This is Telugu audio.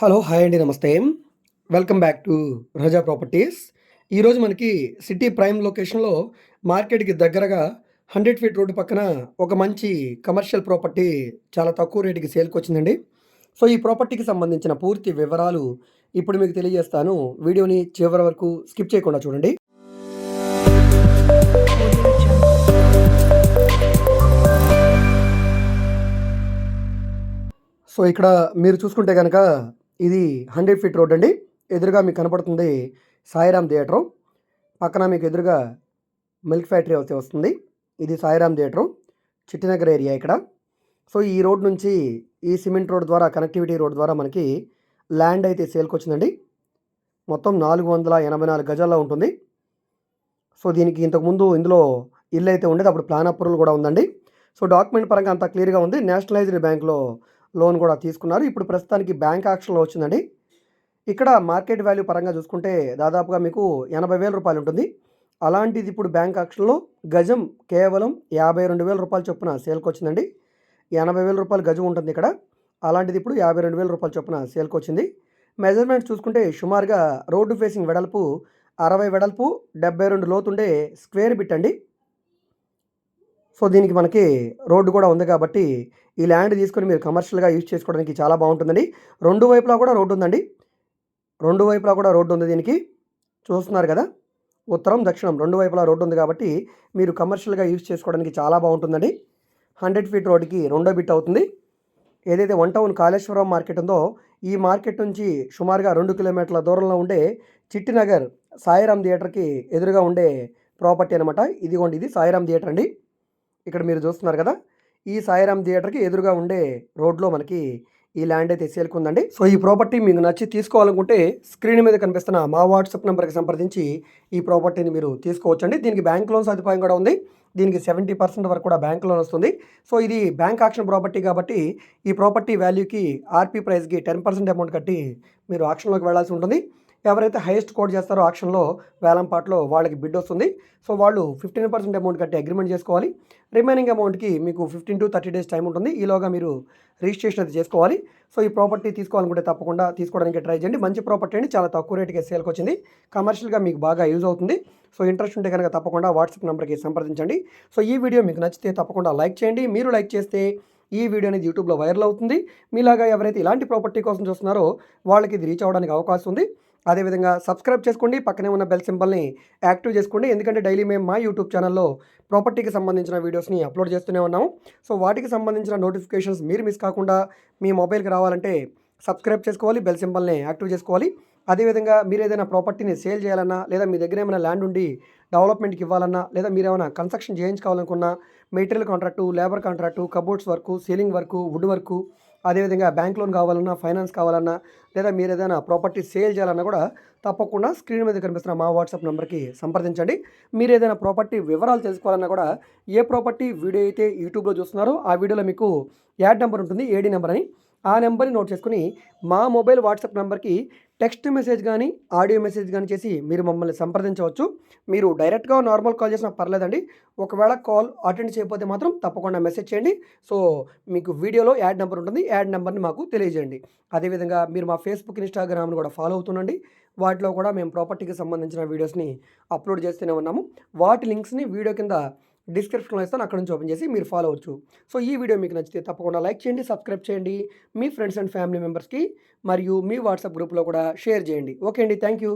హలో హాయ్ అండి నమస్తే. Welcome back to Raza properties. ఈరోజు మనకి సిటీ ప్రైమ్ లొకేషన్లో మార్కెట్కి దగ్గరగా హండ్రెడ్ ఫీట్ రోడ్డు పక్కన ఒక మంచి కమర్షియల్ ప్రాపర్టీ చాలా తక్కువ రేటుకి సేల్కి వచ్చిందండి. సో ఈ ప్రాపర్టీకి సంబంధించిన పూర్తి వివరాలు ఇప్పుడు మీకు తెలియజేస్తాను. వీడియోని చివరి వరకు స్కిప్ చేయకుండా చూడండి. సో ఇక్కడ మీరు చూసుకుంటే కనుక ఇది హండ్రెడ్ ఫీట్ రోడ్ అండి. ఎదురుగా మీకు కనపడుతుంది సాయిరామ్ థియేటరు. పక్కన మీకు ఎదురుగా మిల్క్ ఫ్యాక్టరీ అయితే వస్తుంది. ఇది సాయిరామ్ థియేటరు. చిట్టినగర్ ఏరియా ఇక్కడ. సో ఈ రోడ్ నుంచి ఈ సిమెంట్ రోడ్ ద్వారా కనెక్టివిటీ రోడ్ ద్వారా మనకి ల్యాండ్ అయితే సేల్కి వచ్చిందండి. మొత్తం నాలుగు వందల ఎనభై నాలుగు గజాల్లో ఉంటుంది. సో దీనికి ఇంతకుముందు ఇందులో ఇల్లు అయితే ఉండేది. అప్పుడు ప్లాన్ అప్రూవల్ కూడా ఉందండి. సో డాక్యుమెంట్ పరంగా అంతా క్లియర్గా ఉంది. నేషనలైజ్డ్ బ్యాంక్లో లోన్ కూడా తీసుకున్నారు. ఇప్పుడు ప్రస్తుతానికి బ్యాంక్ యాక్షన్లో వచ్చిందండి. ఇక్కడ మార్కెట్ వాల్యూ పరంగా చూసుకుంటే దాదాపుగా మీకు ఎనభై వేల రూపాయలు ఉంటుంది. అలాంటిది ఇప్పుడు బ్యాంక్ యాక్షన్లో గజం కేవలం యాభై రెండు వేల రూపాయల చొప్పున సేల్కి వచ్చిందండి. ఎనభై వేల రూపాయలు గజం ఉంటుంది ఇక్కడ. అలాంటిది ఇప్పుడు యాభై రెండు వేల రూపాయల చొప్పున సేల్కి వచ్చింది. మెజర్మెంట్స్ చూసుకుంటే సుమారుగా రోడ్డు ఫేసింగ్ వెడల్పు అరవై వెడల్పు డెబ్బై రెండు లోతుండే స్క్వేర్ బిట్ అండి. సో దీనికి మనకి రోడ్డు కూడా ఉంది కాబట్టి ఈ ల్యాండ్ తీసుకొని మీరు కమర్షియల్గా యూజ్ చేసుకోవడానికి చాలా బాగుంటుందండి. రెండు వైపులా కూడా రోడ్డు ఉందండి. రెండు వైపులా కూడా రోడ్డు ఉంది దీనికి. చూస్తున్నారు కదా? ఉత్తరం దక్షిణం రెండు వైపులా రోడ్డు ఉంది కాబట్టి మీరు కమర్షియల్గా యూజ్ చేసుకోవడానికి చాలా బాగుంటుందండి. హండ్రెడ్ ఫీట్ రోడ్డుకి రెండో బిట్ అవుతుంది. ఏదైతే వన్ టౌన్ కాళేశ్వరం మార్కెట్ ఉందో ఈ మార్కెట్ నుంచి సుమారుగా రెండు కిలోమీటర్ల దూరంలో ఉండే చిట్టినగర్ సాయిరామ్ థియేటర్కి ఎదురుగా ఉండే ప్రాపర్టీ అనమాట ఇదిగోండి ఇది సాయిరామ్ థియేటర్ అండి. ఇక్కడ మీరు చూస్తున్నారు కదా ఈ సాయిరామ్ థియేటర్కి ఎదురుగా ఉండే రోడ్లో మనకి ఈ ల్యాండ్ అయితే సేల్కి ఉందండి సో ఈ ప్రాపర్టీ మీకు నచ్చి తీసుకోవాలనుకుంటే స్క్రీన్ మీద కనిపిస్తున్న మా వాట్సాప్ నెంబర్కి సంప్రదించి ఈ ప్రాపర్టీని మీరు తీసుకోవచ్చండి. దీనికి బ్యాంక్ లోన్ సదుపాయం కూడా ఉంది. దీనికి సెవెంటీ పర్సెంట్ వరకు కూడా బ్యాంక్ లోన్ వస్తుంది. సో ఇది బ్యాంక్ ఆక్షన్ ప్రాపర్టీ కాబట్టి ఈ ప్రాపర్టీ వాల్యూకి ఆర్పీ ప్రైస్కి టెన్ పర్సెంట్ అమౌంట్ కట్టి మీరు ఆక్షన్లోకి వెళ్ళాల్సి ఉంటుంది. ఎవరైతే హైయెస్ట్ కోట్ చేస్తారో ఆక్షన్లో వేలంపాట్లో వాళ్ళకి బిడ్ వస్తుంది. సో వాళ్ళు ఫిఫ్టీన్ పర్సెంట్ అమౌంట్ కట్టి అగ్రిమెంట్ చేసుకోవాలి. రిమైనింగ్ అమౌంట్కి మీకు fifteen to thirty days time ఉంటుంది. ఈలోగా మీరు రిజిస్ట్రేషన్ అయితే చేసుకోవాలి. సో ఈ ప్రాపర్టీ తీసుకోవాలనుకుంటే తప్పకుండా తీసుకోవడానికి ట్రై చేయండి. మంచి ప్రాపర్టీ అండి. చాలా తక్కువ రేటుకి సేల్కి వచ్చింది. కమర్షియల్గా మీకు బాగా యూజ్ అవుతుంది. సో ఇంట్రెస్ట్ ఉంటే కనుక తప్పకుండా వాట్సాప్ నెంబర్కి సంప్రదించండి. సో ఈ వీడియో మీకు నచ్చితే తప్పకుండా లైక్ చేయండి. మీరు లైక్ చేస్తే ఈ వీడియో అనేది యూట్యూబ్లో వైరల్ అవుతుంది. మీలాగా ఎవరైతే ఇలాంటి ప్రాపర్టీ కోసం చూస్తున్నారో వాళ్ళకి ఇది రీచ్ అవ్వడానికి అవకాశం ఉంది. అదేవిధంగా సబ్స్క్రైబ్ చేసుకోండి. పక్కనే ఉన్న బెల్ సింబల్ని యాక్టివ్ చేసుకోండి. ఎందుకంటే డైలీ మేము మా యూట్యూబ్ ఛానల్లో ప్రాపర్టీకి సంబంధించిన వీడియోస్ని అప్లోడ్ చేస్తూనే ఉన్నాము. సో వాటికి సంబంధించిన నోటిఫికేషన్స్ మీరు మిస్ కాకుండా మీ మొబైల్కి రావాలంటే సబ్స్క్రైబ్ చేసుకోవాలి బెల్ సింబల్ని యాక్టివ్ చేసుకోవాలి. అదేవిధంగా మీరు ఏదైనా ప్రాపర్టీని సేల్ చేయాలన్నా లేదా మీ దగ్గర ఏమైనా ల్యాండ్ ఉండి డెవలప్మెంట్కి ఇవ్వాలన్నా లేదా మీరు ఏమైనా construction చేయించుకోవాలనుకున్నా material contract labour contract cupboards work ceiling work wood work అదేవిధంగా బ్యాంక్ లోన్ కావాలన్నా ఫైనాన్స్ కావాలన్నా లేదా మీరు ఏదైనా ప్రాపర్టీ సేల్ చేయాలన్నా కూడా తప్పకుండా స్క్రీన్ మీద కనిపిస్తున్న మా వాట్సాప్ నెంబర్కి సంప్రదించండి. మీరు ఏదైనా ప్రాపర్టీ వివరాలు తెలుసుకోవాలన్నా కూడా ఏ ప్రాపర్టీ వీడియో అయితే యూట్యూబ్లో చూస్తున్నారో ఆ వీడియోలో మీకు యాడ్ నెంబర్ ఉంటుంది ఏడీ నెంబర్ అని. ఆ నెంబర్ని నోట్ చేసుకుని మా మొబైల్ వాట్సాప్ నెంబర్కి టెక్స్ట్ మెసేజ్ కానీ ఆడియో మెసేజ్ కానీ చేసి మీరు మమ్మల్ని సంప్రదించవచ్చు. మీరు డైరెక్ట్గా నార్మల్ కాల్ చేసినా పర్లేదండి. ఒకవేళ కాల్ అటెండ్ చేయకపోతే మాత్రం తప్పకుండా మెసేజ్ చేయండి. సో మీకు వీడియోలో యాడ్ నెంబర్ ఉంటుంది. యాడ్ నెంబర్ని మాకు తెలియజేయండి. అదేవిధంగా మీరు మా ఫేస్బుక్ ఇన్స్టాగ్రామ్ని కూడా ఫాలో అవుతుండండి. వాటిలో కూడా మేము ప్రాపర్టీకి సంబంధించిన వీడియోస్ని అప్లోడ్ చేస్తూనే ఉన్నాము. వాటి లింక్స్ని వీడియో కింద డిస్క్రిప్షన్లో ఇస్తాను అక్కడ నుంచి ఓపెన్ చేసి మీరు ఫాలో అవచ్చు సో ఈ వీడియో మీకు నచ్చితే తప్పకుండా లైక్ చేయండి సబ్స్క్రైబ్ చేయండి మీ ఫ్రెండ్స్ అండ్ ఫ్యామిలీ మెంబర్స్కి మరియు మీ వాట్సాప్ గ్రూప్లో కూడా షేర్ చేయండి. ఓకే అండి థ్యాంక్ యూ.